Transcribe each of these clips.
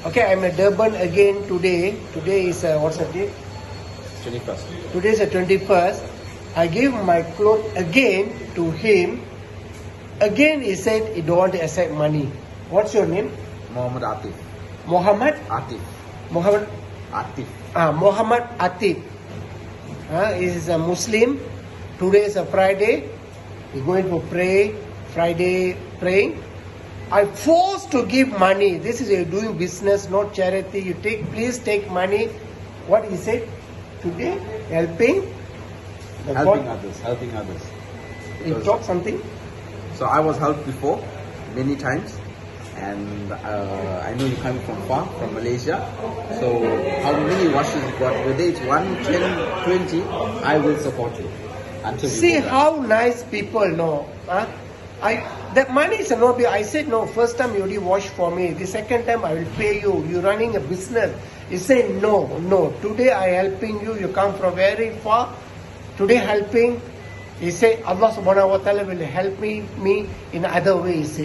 Okay, I'm at Durban again today. Today is uh, what's the date? 21st. Today is the 21st. I gave my clothes again to him. Again, he said he don't want to accept money. What's your name? Muhammad Atif. Muhammad? Atif. Muhammad? Atif. Ah, Muhammad Atif. Ah, he is a Muslim. Today is a Friday. He's going to pray. Friday praying. I forced to give money. This is a doing business, not charity. You take, please take money. What is it today? Helping. The Helping God- others. Helping others. You talk something. So I was helped before many times. And uh, I know you come from far, from Malaysia. So how many washes you got? Whether it's 1, 10, 20, I will support you. Until See back. how nice people know. Huh? I that money is a no big. I said no. First time you only wash for me. The second time I will pay you. You running a business. He said no, no. Today I helping you. You come from very far. Today helping. He said Allah Subhanahu Wa Taala will help me me in other ways.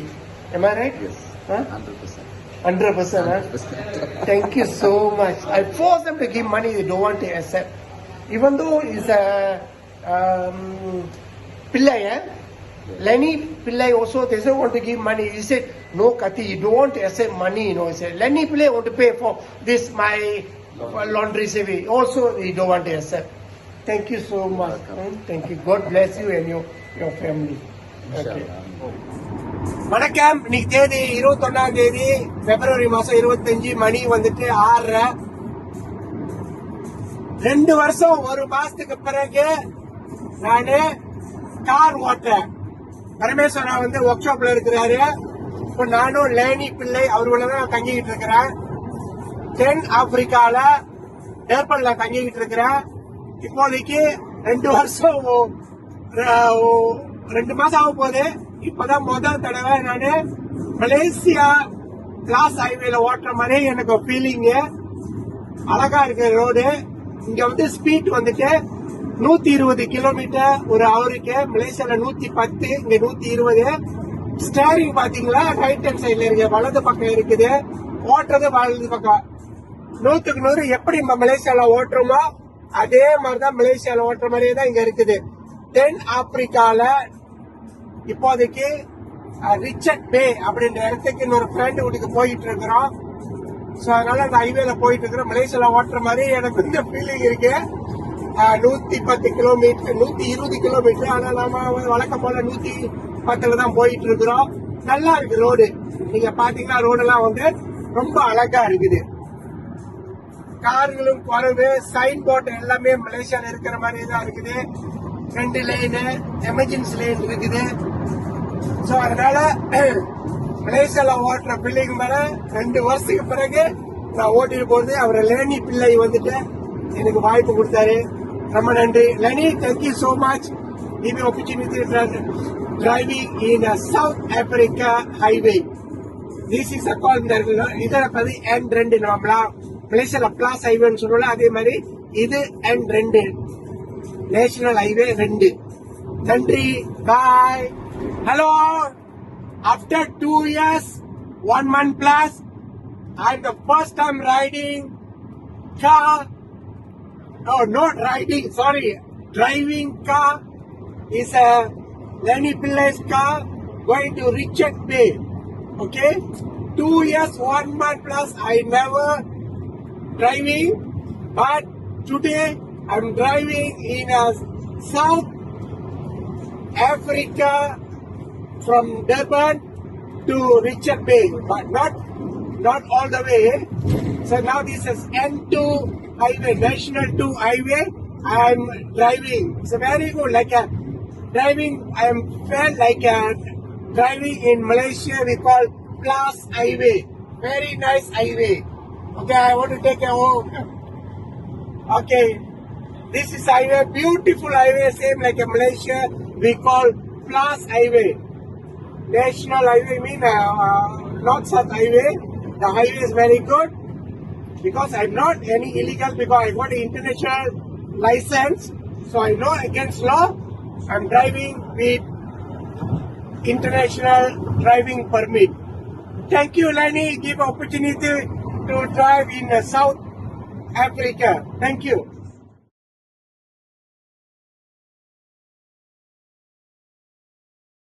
Am I right? Yes. Huh? 100%. Hundred percent. 100%. Thank you so much. I force them to give money, they don't want to accept. Even though it's a um, Pillai, eh? Lenny Pillai also, they don't want to give money. He said, no, Kati, you don't want to accept money, you know. He said, Lenny Pillai want to pay for this, my laundry saving. Also, he don't want to accept. Thank you so much. Welcome. Hmm? Thank you. God bless you and your, your family. Okay. Inshallah. வணக்கம் இன்னைக்கு தேதி இருபத்தொன்னாம் தேதி பிப்ரவரி மாசம் இருபத்தஞ்சு மணி வந்துட்டு ஆறரை ரெண்டு வருஷம் ஒரு மாசத்துக்கு பிறகு நானு கார் ஓட்டுறேன் பரமேஸ்வரா வந்து ஒர்க் ஷாப்ல இருக்கிறாரு. இப்ப நானும் லேனி பிள்ளை அவர்கள தான் தங்கிக்கிட்டு இருக்கிறேன். தென் ஆப்பிரிக்கால டேர்பன்ல தங்கிக்கிட்டு இருக்கிறேன். இப்போதைக்கு ரெண்டு வருஷம் ரெண்டு மாசம் ஆக போகுது. இப்பதான் முதல் தடவை நானு மலேசியா கிளாஸ் ஹைவேல ஓட்டுற மாதிரி எனக்கு ஃபீலிங்கு அழகா இருக்கு ரோடு இங்க வந்து ஸ்பீட் வந்துட்டு நூத்தி இருபது கிலோமீட்டர் ஒரு ஹவருக்கு மலேசியால நூத்தி பத்து இங்க நூத்தி இருபது. ஸ்டேரிங் பாத்தீங்களா ரைட் ஹேண்ட் சைட்ல இருக்கு. வலது பக்கம் இருக்குது. ஓட்டுறது வலது பக்கம். நூத்துக்கு நூறு எப்படி நம்ம மலேசியால ஓட்டுறோமோ அதே மாதிரிதான் மலேசியால ஓட்டுற மாதிரியே தான் இங்க இருக்குது. தென் ஆப்பிரிக்கால இப்போதைக்கு ரிச்சர்ட் பே அப்படின்ற இடத்துக்கு இன்னொரு ஃப்ரெண்டு வீட்டுக்கு போயிட்டு இருக்கிறோம். ஸோ அதனால அந்த ஹைவேல போயிட்டு இருக்கிறோம். மலேசியால ஓட்டுற மாதிரி எனக்கு இந்த ஃபீலிங் இருக்கு. நூத்தி பத்து கிலோமீட்டர் நூத்தி இருபது கிலோமீட்டர். ஆனா நாம வழக்கம் போல நூத்தி பத்துல தான் போயிட்டு இருக்கிறோம். நல்லா இருக்கு ரோடு. நீங்க பாத்தீங்கன்னா ரோடெல்லாம் வந்து ரொம்ப அழகா இருக்குது. கார்களும் குறைவு சைன் போர்டு எல்லாமே மலேசியால இருக்கிற மாதிரி தான் இருக்குது. ரெண்டு லைனு எமர்ஜென்சி லைன் இருக்குது. சோ அதனால மலேசியால ஓட்டுற பிள்ளைங்க மேல ரெண்டு வருஷத்துக்கு பிறகு நான் ஓட்டிட்டு போறது. அவர் லேனி பிள்ளை வந்துட்டு எனக்கு வாய்ப்பு கொடுத்தாரு. ரொம்ப நன்றி லேனி தேங்க்யூ சோ மச் இது opportunity driving in a South Africa highway. This is a கால் இந்த இதை பத்தி என் ரெண்டு நாமலாம் மலேசியால பிளாஸ் ஹைவேன்னு சொல்றோம்ல அதே மாதிரி இது என் ரெண்டு நேஷனல் ஹைவே ரெண்டு நன்றி bye hello after two years one month plus I am the first time riding car Oh, not riding, sorry. Driving car is a Lenny Pillai's car going to Richard Bay. Okay? Two years, one month plus, I never driving, but today I'm driving in a South Africa from Durban to Richard Bay, but not not all the way. So now this is N2 highway, National 2 highway. I'm driving. It's very good, like a driving. I am felt like a driving in Malaysia. We call Plus Highway. Very nice highway. Okay, I want to take a walk. Okay, this is highway, beautiful highway, same like a Malaysia. We call Plus Highway. National Highway mean uh, uh, North South Highway. The highway is very good because I'm not any illegal because I got an international license, so I know against law. I'm driving with international driving permit. Thank you, Lenny. Give opportunity to drive in uh, South Africa. Thank you.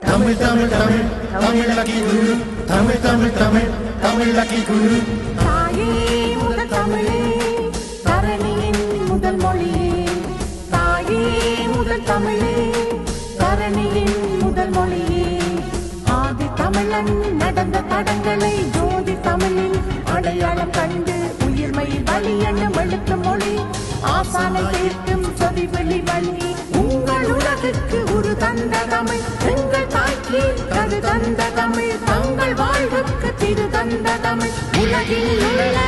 Tamil Tamil Tamil Tamil lucky Guru Tamil Tamil Tamil Tamil lucky குரு தாயே ஆதி நடந்த தடங்களை ஜோதி தமிழில் அடையாளம் கண்டு உயிர்மை வழி என்னும் எழுத்து மொழி. ஆசானை தீர்க்கும் சொதி வெளி வழி. உங்கள் உலகுக்கு ஒரு தந்த தமிழ் எங்கள் தாய்க்கு கரு தந்த தமிழ் தங்கள் வாழ்வுக்கு திரு தந்த தமிழ் உலகில் உள்ள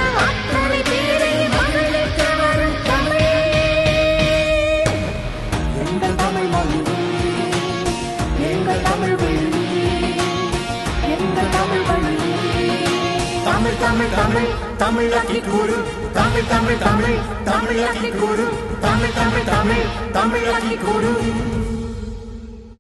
தமிழ் தமிழ் தமிழாக்கி கூறு. தமிழ் தமிழ் தமிழ் தமிழாக்கி கூறு. தமிழ் தமிழ் தமிழ் தமிழாக்கி கூறு.